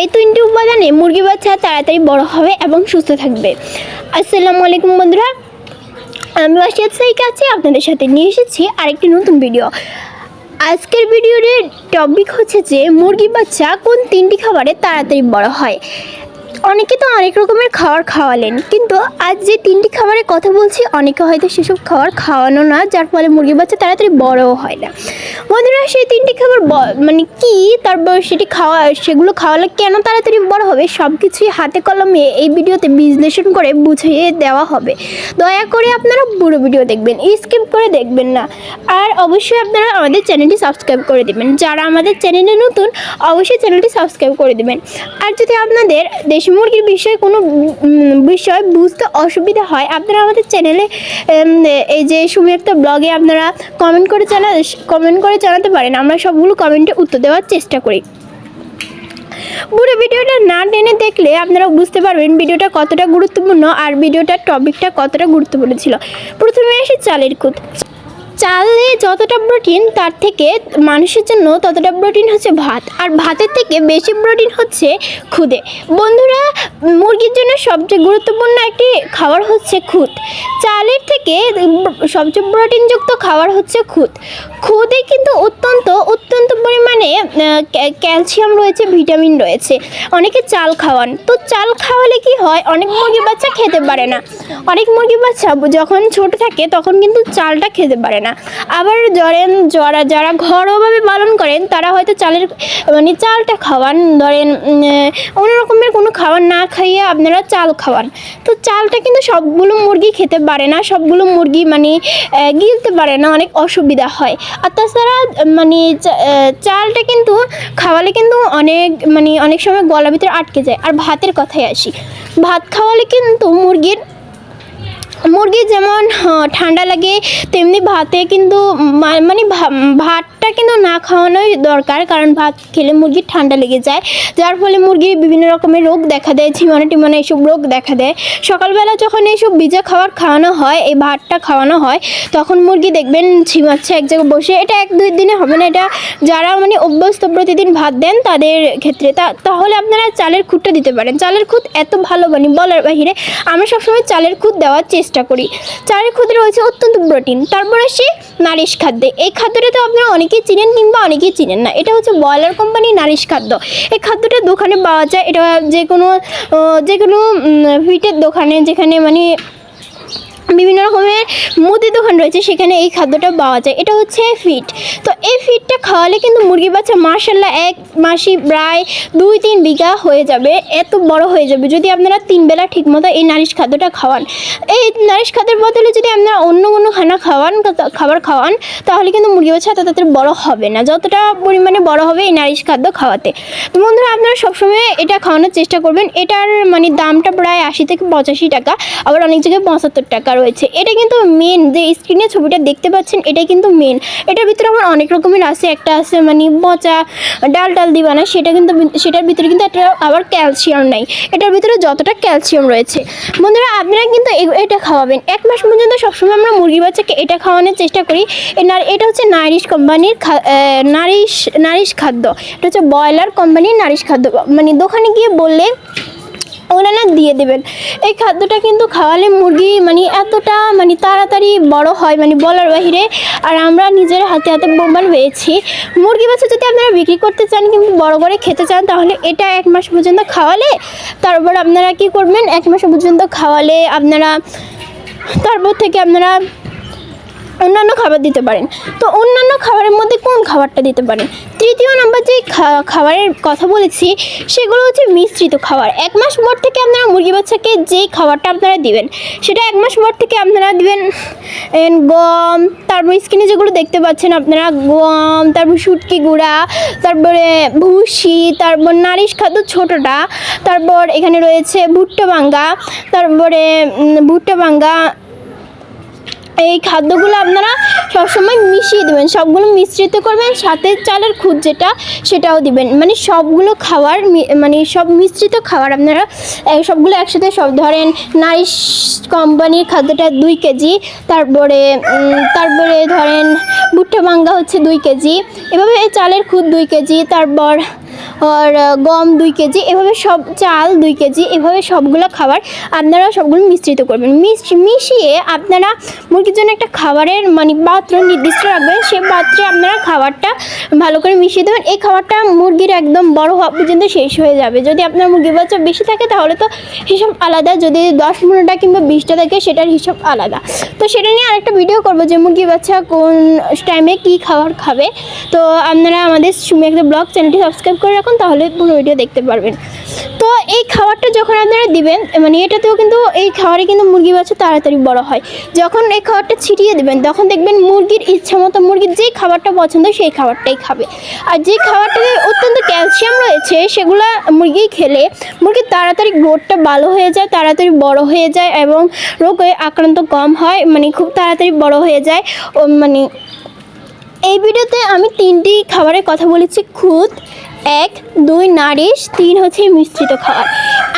এই তিনটি উপাদানে মুরগি বাচ্চা তাড়াতাড়ি বড় হবে এবং সুস্থ থাকবে। আসসালামু আলাইকুম বন্ধুরা, আমি ওয়াসিয়াত সাইক আছি, আপনাদের সাথে নিয়ে এসেছি আরেকটি নতুন ভিডিও আজকের ভিডিওর টপিক হচ্ছে যে, মুরগি বাচ্চা কোন তিনটি খাবারে তাড়াতাড়ি বড় হয়। অনেকে তো অনেক রকমের খাবার খাওয়ালেন, কিন্তু আজ যে তিনটি খাবারের কথা বলছি, অনেকে হয়তো সেসব খাবার খাওয়ানো না, যার ফলে মুরগি বাচ্চা তাড়াতাড়ি বড়ও হয় না। বন্ধুরা, সেই তিনটি খাবার মানে কি? তারপর সেটি খাওয়া, সেগুলো খাওয়ালে কেন তাড়াতাড়ি বড় হবে? সব কিছুই হাতে কলমে এই ভিডিওতে বিশ্লেষণ করে বুঝিয়ে দেওয়া হবে। দয়া করে আপনারা পুরো ভিডিও দেখবেন, স্কিপ করে দেখবেন না। আর অবশ্যই আপনারা আমাদের চ্যানেলটি সাবস্ক্রাইব করে দেবেন। যারা আমাদের চ্যানেলে নতুন, অবশ্যই চ্যানেলটি সাবস্ক্রাইব করে দেবেন। আর যদি আপনাদের দেশি মুরগির বিষয়ে কোনো বিষয় বুঝতে অসুবিধা হয়, আপনারা আমাদের চ্যানেলে এই যে সুমি একটা ব্লগে আপনারা কমেন্ট করে জানা কমেন্ট করে জানাতে পারেন, আমরা সবগুলো কমেন্টে উত্তর দেওয়ার চেষ্টা করি। পুরো ভিডিওটা না টেনে দেখলে আপনারা বুঝতে পারবেন ভিডিওটা কতটা গুরুত্বপূর্ণ আর ভিডিওটার টপিকটা কতটা গুরুত্বপূর্ণ ছিল। প্রথমে আসি চালের খুদ চালে যতটা প্রোটিন তার থেকে মানুষের জন্য ততটা প্রোটিন হচ্ছে ভাত। আর ভাতের থেকে বেশি প্রোটিন হচ্ছে খুদে। বন্ধুরা, মুরগির জন্য সবচেয়ে গুরুত্বপূর্ণ একটি খাবার হচ্ছে খুদ। চালের থেকে সবচেয়ে প্রোটিনযুক্ত খাবার হচ্ছে খুদ। খুদে কিন্তু অত্যন্ত অত্যন্ত পরিমাণে ক্যালসিয়াম রয়েছে ভিটামিন রয়েছে। অনেকে চাল খাওয়ান। তো চাল খাওয়ালে কি হয়? অনেক মুরগি বাচ্চা খেতে পারে না। অনেক মুরগি বাচ্চা যখন ছোট থাকে, তখন কিন্তু চালটা খেতে পারে না। আবার ধরেন যারা যারা ঘরোয়াভাবে পালন করেন, তারা হয়তো চালের মানে চালটা খাওয়ান। ধরেন অন্য রকমের কোনো খাবার না খাইয়ে আপনারা চাল খাওয়ান। তো চালটা কিন্তু সবগুলো মুরগি খেতে পারে না, সবগুলো মুরগি মানে গিলতে পারে না, অনেক অসুবিধা হয়। আর তাছাড়া মানে চালটা কিন্তু খাওয়ালে কিন্তু অনেক মানে অনেক সময় গলার ভিতরে আটকে যায়। আর ভাতের কথায় আসি। ভাত খাওয়ালে কিন্তু মুরগির মুরগি যেমন আহ, ঠান্ডা লাগে তেমনি ভাতে কিন্তু মা- মানে ভা- ভাতটা কিন্তু না খাওয়ানোই দরকার, কারণ ভাত খেলে মুরগির ঠান্ডা লেগে যায়। যার ফলে মুরগির বিভিন্ন রকমের রোগ দেখা দেয়, ঝিমানো টিমানো এইসব রোগ দেখা দেয়। সকালবেলা যখন এইসব ভিজা খাবার খাওয়ানো হয়, এই ভাতটা খাওয়ানো হয়, তখন মুরগি দেখবেন ঝিমাচ্ছে এক জায়গায় বসে। এটা এক দুই দিনে হবে না, এটা যারা মানে অভ্যস্ত প্রতিদিন ভাত দেন, তাদের ক্ষেত্রে। তা, তাহলে আপনারা চালের খুঁটটা দিতে পারেন। চালের খুদ এত ভালো মানে বলার বাহিরে আমরা সবসময় চালের খুদ দেওয়ার চেষ্টা করি। চালের খুদে রয়েছে অত্যন্ত প্রোটিন, তারপরে আসি নারিশ খাদ্যে। এই খাদ্যটা তো আপনারা অনেকেই চিনেন কিংবা অনেকেই চিনেন না। এটা হচ্ছে ব্রয়লার কোম্পানি নারিশ খাদ্য। এই খাদ্যটা দোকানে পাওয়া যায়। এটা যে কোনো যে কোনো ফিটের দোকানে যেখানে মানে বিভিন্ন রকমের মুদি দোকান রয়েছে, সেখানে এই খাদ্যটা পাওয়া যায়। এটা হচ্ছে ফিট। তো এই ফিটটা খাওয়ালে কিন্তু মুরগি বাচ্চা মার্শাল্লাহ এক মাসি প্রায় দুই তিন বিঘা হয়ে যাবে, এত বড় হয়ে যাবে। যদি আপনারা তিন বেলা ঠিকমতো এই নারিশ খাদ্যটা খাওয়ান। এই নারিশ খাদ্যের বদলে যদি আপনারা অন্য কোনো খানা খাওয়ান, খাবার খাওয়ান, তাহলে কিন্তু মুরগি বাচ্চা এত তাড়াতাড়ি বড় হবে না। যতটা পরিমাণে বড় হবে এই নারিশ খাদ্য খাওয়াতে। তো বন্ধুরা, আপনারা সবসময় এটা খাওয়ানোর চেষ্টা করবেন। এটার মানে দামটা প্রায় আশি থেকে পঁচাশি টাকা, আবার অনেক জায়গায় পঁচাত্তর টাকা রয়েছে। এটা কিন্তু মেন যে স্ক্রিনে ছবিটা দেখতে পাচ্ছেন, এটা কিন্তু মেন এটার ভিতরে আমার অনেক রকমের আছে। একটা আছে মানে পচা ডাল ডাল দিবা না সেটা কিন্তু সেটার ভিতরে কিন্তু একটা আবার ক্যালসিয়াম নাই। এটার ভিতরে যতটা ক্যালসিয়াম রয়েছে। বন্ধুরা, আপনারা কিন্তু এটা খাওয়াবেন। এক মাস পর্যন্ত সবসময় আমরা মুরগি বাচ্চাকে এটা খাওয়ানোর চেষ্টা করি। এটা হচ্ছে নারিশ কোম্পানির নারিশ নারিশ খাদ্য। এটা হচ্ছে ব্রয়লার কোম্পানির নারিশ খাদ্য। মানে দোকানে গিয়ে বললে ওনারা দিয়ে দেবেন। এই খাদ্যটা কিন্তু খাওয়ালে মুরগি মানে এতটা মানে তাড়াতাড়ি বড় হয় মানে বলার বাহিরে। আর আমরা নিজের হাতে হাতে প্রমাণ হয়েছি। মুরগি বাচ্চা যদি আপনারা বিক্রি করতে চান কিন্তু বড় করে খেতে চান, তাহলে এটা এক মাস পর্যন্ত খাওয়ালে তারপর আপনারা কি করবেন? এক মাস পর্যন্ত খাওয়ালে আপনারা, তারপর থেকে আপনারা অন্যান্য খাবার দিতে পারেন। তো অন্যান্য খাবারের মধ্যে কোন খাবারটা দিতে পারেন? তৃতীয় নম্বর যে খাবারের কথা বলেছি, সেগুলো হচ্ছে মিশ্রিত খাবার। এক মাস পর থেকে আপনারা মুরগি বাচ্চাকে যেই খাবারটা আপনারা দিবেন, সেটা এক মাস পর থেকে আপনারা দিবেন গম, তারপর স্কিনে যেগুলো দেখতে পাচ্ছেন আপনারা, গম, তারপর শুটকি গুঁড়া, তারপরে ভুসি, তারপর নারিশ খাদ্য ছোটোটা, তারপর এখানে রয়েছে ভুট্টা বাঙ্গা তারপরে ভুট্টা বাঙ্গা এই খাদ্যগুলো আপনারা সবসময় মিশিয়ে দেবেন, সবগুলো মিশ্রিত করবেন, সাথে চালের খুদ যেটা, সেটাও দিবেন। মানে সবগুলো খাওয়ার মানে সব মিশ্রিত খাবার আপনারা সবগুলো একসাথে সব ধরেন নারিশ কোম্পানির খাদ্যটা দুই কেজি, তারপরে তারপরে ধরেন ভুট্টা ভাঙ্গা হচ্ছে দুই কেজি, এভাবে চালের খুদ দুই কেজি, তারপর আর গম দুই কেজি, এভাবে সব চাল দুই কেজি, এভাবে সবগুলো খাবার আপনারা সবগুলো মিশ্রিত করবেন। মিশ- মিশিয়ে আপনারা মুরগির জন্য একটা খাবারের মানে পাত্র নির্দিষ্ট রাখবেন সেই পাত্রে আপনারা খাবারটা ভালো করে মিশিয়ে দেবেন। এই খাবারটা মুরগির একদম বড় হওয়া পর্যন্ত শেষ হয়ে যাবে। যদি আপনার মুরগির বাচ্চা বেশি থাকে, তাহলে তো হিসাব আলাদা। যদি দশ পনেরোটা কিংবা বিশটা থাকে, সেটার হিসাব আলাদা। তো সেটা নিয়ে আরেকটা ভিডিও করব যে মুরগির বাচ্চা কোন টাইমে কী খাবার খাবে। তো আপনারা আমাদের সুমি একটা ব্লগ চ্যানেলটি সাবস্ক্রাইব করে রাখুন তাহলে পুরো ভিডিও দেখতে পারবেন। তো এই খাবারটা যখন আপনারা দিবেন মানে এটাতেও কিন্তু এই খাবারে কিন্তু মুরগি বাচ্চা তাড়াতাড়ি বড় হয়। যখন এই খাবারটা ছিটিয়ে দেবেন, তখন দেখবেন মুরগির ইচ্ছা মতো মুরগির যে খাবারটা পছন্দ, সেই খাবারটাই খাবে। আর যে খাবারটাতে অত্যন্ত ক্যালসিয়াম রয়েছে, সেগুলো মুরগি খেলে মুরগির তাড়াতাড়ি গ্রোথটা ভালো হয়ে যায়, তাড়াতাড়ি বড় হয়ে যায় এবং রোগে আক্রান্ত কম হয় মানে খুব তাড়াতাড়ি বড় হয়ে যায়। ও মানে এই ভিডিওতে আমি তিনটি খাবারের কথা বলেছি, খুদ এক, দুই, নারিশ, তিন হচ্ছে মিশ্রিত খাবার।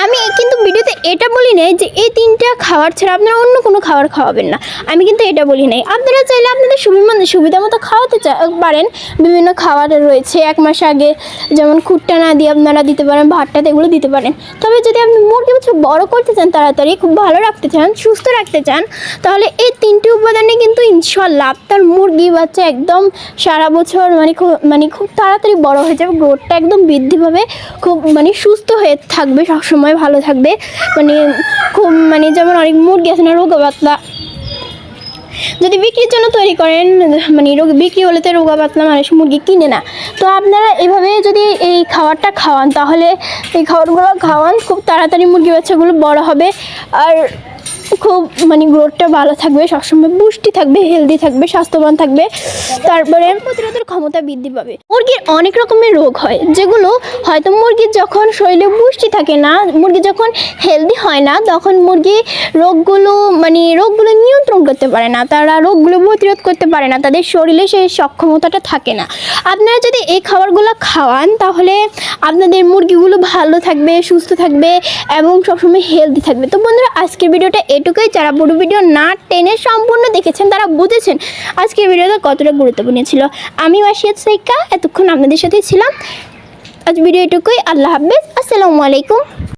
আমি কিন্তু ভিডিওতে এটা বলি নাই যে এই তিনটা খাবার ছাড়া আপনারা অন্য কোনো খাবার খাওয়াবেন না। আমি কিন্তু এটা বলি নাই। আপনারা চাইলে আপনাদের সুবিধা সুবিধা মতো খাওয়াতে পারেন। বিভিন্ন খাবার রয়েছে। এক মাস আগে যেমন খুঁটটা না দিয়ে আপনারা দিতে পারেন ভাতটাতে এগুলো দিতে পারেন। তবে যদি আপনি মুরগি কিছু বড় করতে চান, তাড়াতাড়ি খুব ভালো রাখতে চান, সুস্থ রাখতে চান, তাহলে এই তিনটি উপাদানে কিন্তু ইনশাল্লাহ আপনার মুরগি বাচ্চা একদম সারা বছর মানে খুব মানে খুব তাড়াতাড়ি বড় হয়ে যাবে, গ্রোথটা একদম বৃদ্ধি পাবে, খুব মানে সুস্থ হয়ে থাকবে, সবসময় ভালো থাকবে। মানে খুব মানে যেমন অনেক মুরগি আছে না রোগা পাতলা যদি বিক্রির জন্য তৈরি করেন মানে রোগ, বিক্রি হলে তো রোগা পাতলা মানুষ মুরগি কিনে না। তো আপনারা এভাবে যদি এই খাবারটা খাওয়ান, তাহলে এই খাবারগুলো খাওয়ান, খুব তাড়াতাড়ি মুরগি বাচ্চাগুলো বড় হবে। আর খুব মানে গ্রোথটা ভালো থাকবে, সবসময় পুষ্টি থাকবে হেলদি থাকবে, স্বাস্থ্যবান থাকবে। তারপরে প্রতিরোধের ক্ষমতা বৃদ্ধি পাবে। মুরগির অনেক রকমের রোগ হয়, যেগুলো হয়তো মুরগির যখন শরীরে পুষ্টি থাকে না, মুরগি যখন হেলদি হয় না, তখন মুরগি রোগগুলো মানে রোগগুলো নিয়ন্ত্রণ করতে পারে না, তারা রোগগুলো প্রতিরোধ করতে পারে না, তাদের শরীরে সেই সক্ষমতাটা থাকে না। আপনারা যদি এই খাবারগুলো খাওয়ান, তাহলে আপনাদের মুরগিগুলো ভালো থাকবে, সুস্থ থাকবে এবং সবসময় হেলদি থাকবে। তো বন্ধুরা, আজকের ভিডিওটা এটুকুই যারা পুরো ভিডিও না টেনে সম্পূর্ণ দেখেছেন, তারা বুঝেছেন আজকের ভিডিওটা কতটা গুরুত্বপূর্ণ ছিল। আমি ওয়াসিয়াত সাইকা, এতক্ষণ আপনাদের সাথে ছিলাম। আজ ভিডিও এটুকুই। আল্লাহ হাফেজ। আসসালামু আলাইকুম।